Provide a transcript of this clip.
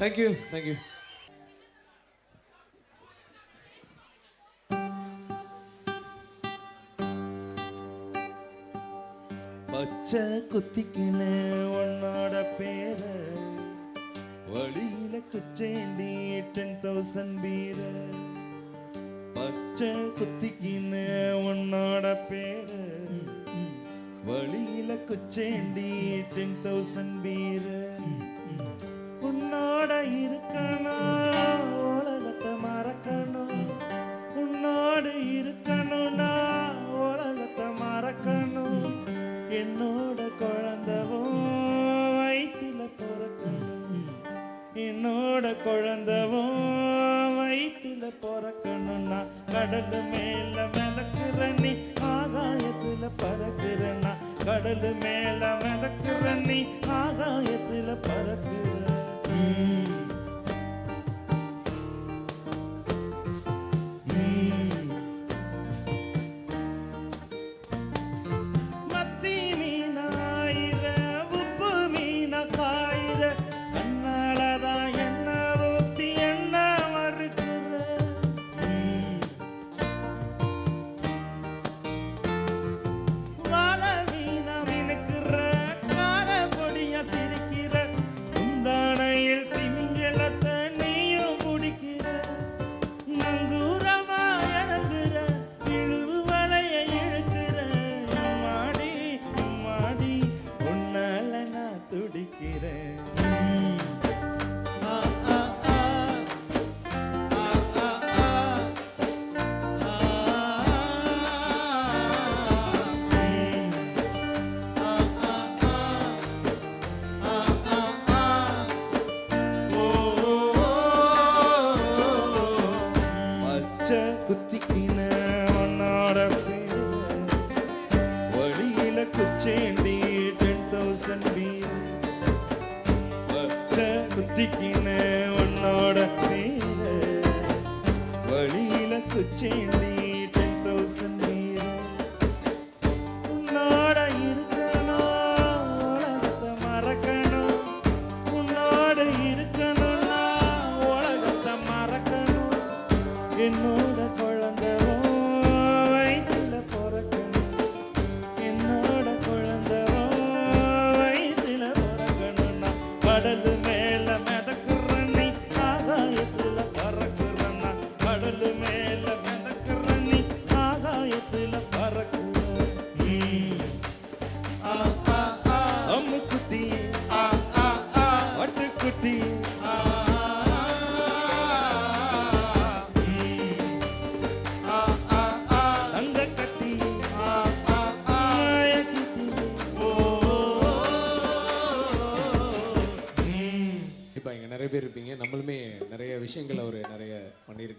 Thank you thank you பச்சை குத்திக்கின உன்னோட பேர. வழியில குச்சேண்டி டென் தௌசண்ட் பீர பச்சை குத்திக்கின உன்னோட பேர. வழியில குச்சேண்டி டென் தௌசண்ட் பீரை வயிற்றில பிறக்கணும்னா கடல் மேல மிளக்குற நீ ஆகாயத்துல பறக்குறனா கடல் மேல மிளக்குற நீ ஆகாயத்துல பறக்குற. மத்தி மீனாயிர உப்பு மீன காயிர பச்சை குத்திக்கின உன்னோட வழியில குச்சேண்டி டென் தௌசண்ட் பி குத்திக்கின உன்னோட நிறைய பேர் இருப்பீங்க. நம்மளுமே நிறைய விஷயங்கள் அவர் நிறைய பண்ணியிருக்காரு.